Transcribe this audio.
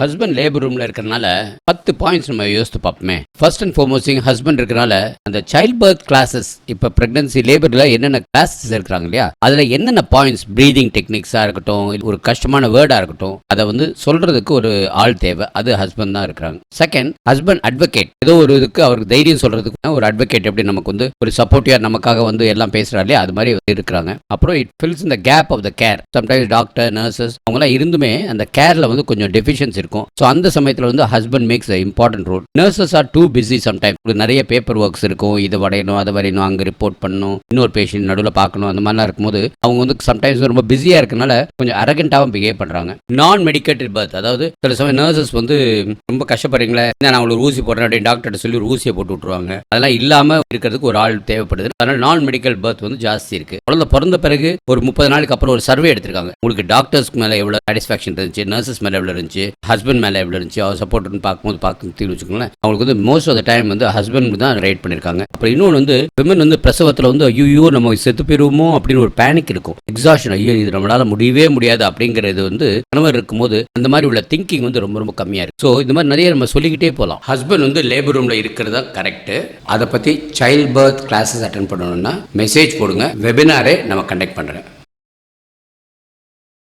Husband labour ரூம்ல இருக்கறனால பத்து பாயிண்ட்ஸ் நம்ம யோசித்து பார்ப்போமே. ஃபர்ஸ்ட் அண்ட் ஃபார்மோஸ்ட் ஹஸ்பண்ட் இருக்கிறனால அந்த சைல்ட் பர்த் கிளாஸஸ் இப்போ ப்ரெக்னன்சி லேபரில் என்னென்ன கிளாஸஸ் இருக்கிறாங்க இல்லையா? அதில் என்னென்ன பாயிண்ட்ஸ் ப்ரீதிங் டெக்னிக்ஸாக இருக்கட்டும் ஒரு கஷ்டமான வேர்டாக இருக்கட்டும் அதை வந்து சொல்றதுக்கு ஒரு ஆள் தேவை. அது ஹஸ்பண்ட் தான் இருக்கிறாங்க. செகண்ட் ஹஸ்பண்ட் அட்வொகேட் ஏதோ ஒரு இதுக்கு அவருக்கு தைரியம் சொல்றதுக்கு ஒரு அட்வொகேட் எப்படி நமக்கு வந்து ஒரு சப்போர்ட்டிவாக நமக்காக வந்து எல்லாம் பேசுறாங்களே அது மாதிரி இருக்கிறாங்க. அப்புறம் இட் ஃபில்ஸ் இந்த gap of the care sometimes doctor nurses அவங்களாம் இருந்துமே அந்த கேரில் வந்து கொஞ்சம் டெஃபிஷியன்ஸ் இருக்கும். ஸோ அந்த சமயத்தில் வந்து husband makes important role nurses are too busy sometime நிறைய பேப்பர் ஒர்க்ஸ் இருக்கும். இது வரையணும் அதை வரையணும் அங்கே ரிப்போர்ட் பண்ணணும் இன்னொரு பேஷண்ட் நடுவில் பார்க்கணும் அந்த மாதிரிலாம் இருக்கும்போது அவங்க வந்து சம்டைம்ஸ் ரொம்ப பிஸியாக இருக்கனால கொஞ்சம் அரகண்டாகவும் பிஹேவ் பண்ணுறாங்க நான் மெடிக்கேட்டட் பர்த் அதாவது சில சமயம் நர்சஸ் வந்து ரொம்ப கஷ்டப்படுறீங்களே நான் அவங்களுக்கு ஊசி போடுறேன் அப்படின்னு டாக்டர்கிட்ட சொல்லி ஒரு ஊசியை போட்டு விட்ருவாங்க அதெல்லாம் இல்லாமல் இருக்கிறதுக்கு ஒரு ஆள் தேவைப்படுது. அதனால நான் மெடிக்கல் பர்த் வந்து ஜாஸ்தி இருக்கு. குழந்தை பிறந்த பிறகு ஒரு முப்பது நாளுக்கு அப்புறம் ஒரு சர்வே எடுத்திருக்காங்க. உங்களுக்கு டாக்டர்ஸ்க்கு மேலே எவ்வளோ சாட்டிஸ்ஃபேக்ஷன் இருந்துச்சு? நர்சஸ் மேலே எவ்வளோ இருந்துச்சு? ஹஸ்பண்ட் மேலே எவ்வளோ இருந்துச்சு அவர் சப்போர்ட்னு பார்க்கும்போது பார்த்து வச்சுக்கோங்களேன். அவங்களுக்கு வந்து மோஸ்ட் ஆஃப் த டைம் வந்து ஹஸ்பண்ட் தான் ரைட் பண்ணியிருக்காங்க அப்புறம் இன்னொன்று வந்து விமன் வந்து பிரசவத்தில் வந்து ஐயோ நம்ம செத்து போயிருவோமோ அப்படின்னு ஒரு பேனிக் இருக்கும். எக்ஸாஷன் ஐயோ இது நம்மளால முடியவே முடியாது அப்படிங்கிறது வந்து கணவர் இருக்கும்போது அந்த மாதிரி உள்ள திங்கிங் வந்து ரொம்ப ரொம்ப கம்மியாக இருக்கு. ஸோ இந்த மாதிரி நிறைய நம்ம சொல்லிக்கிட்டே போகலாம் ஹஸ்பண்ட் வந்து லேபர் ரூமில் இருக்கிறதா கரெக்டு அதை பற்றி சைல்ட் பர்த் கிளாஸஸ் அட்டன் பண்ணணும்னா மெசேஜ் போடுங்க. வெபினாரே நம்ம கண்டக்ட் பண்ணுறேன்